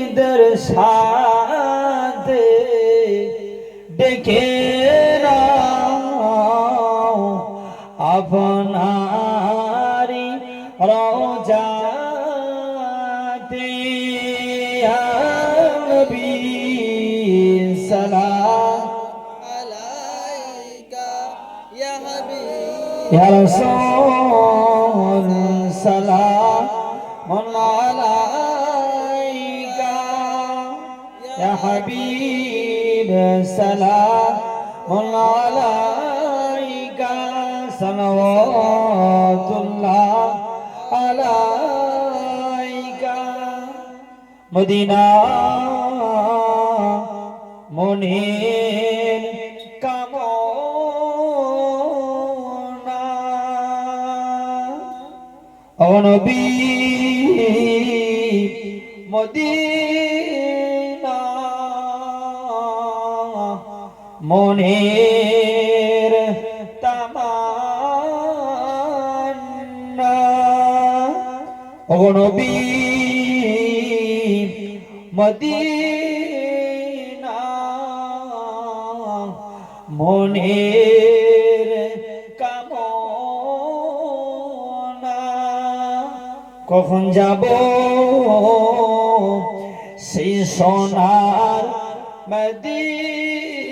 ঈদের সাথে ডেকে আপনারি রোজাতে নবী সালাম। আলাইকা ইয়া হাবিব। ইয়া রাসূল সালাম। আলাইকা يا حبيب سلام عليك صلوات الله عليك مدينة منير كمونا ونبي مدينة মনের তামান্না। অনবী মদিনা। মনের কামনা। কখন যাব সেই সোনার মদিনা?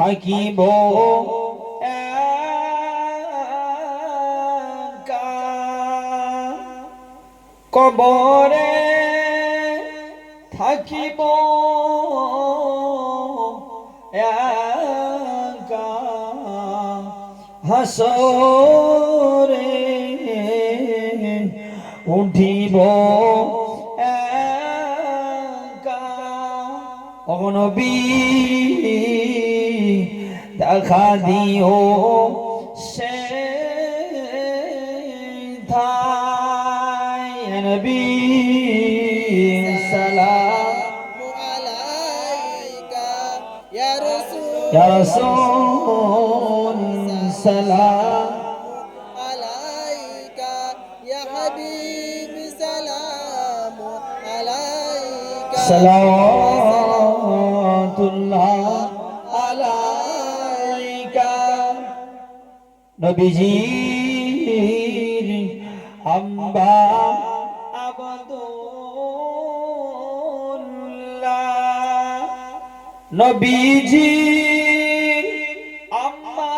থাকিব কবরে থাকিব হাসরে উঠিব। অনবী দেখা দিও সে ধাই নবী সালাম। আলাইকা ইয়া রাসূল ইয়া রাসূল সালাম। আলাইকা ইয়া হাবিব সালাম আলাইকা সালাম। নবীজির আম্বা আবদুল্লাহ। নবীজির আম্মা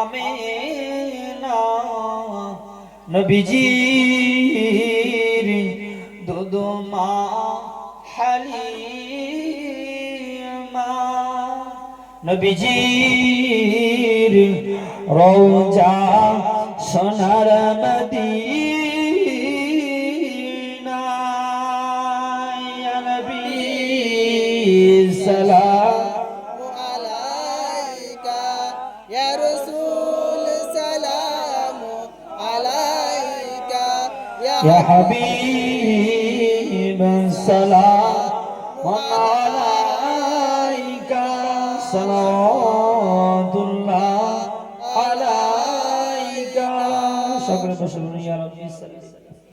আমেনা। নবীজির রৌজা সোনার সালাম। আলাইকা ইয়া রাসূল সালাম আলাইকা ইয়া হাবিব সালাম। আলাইকা صلوات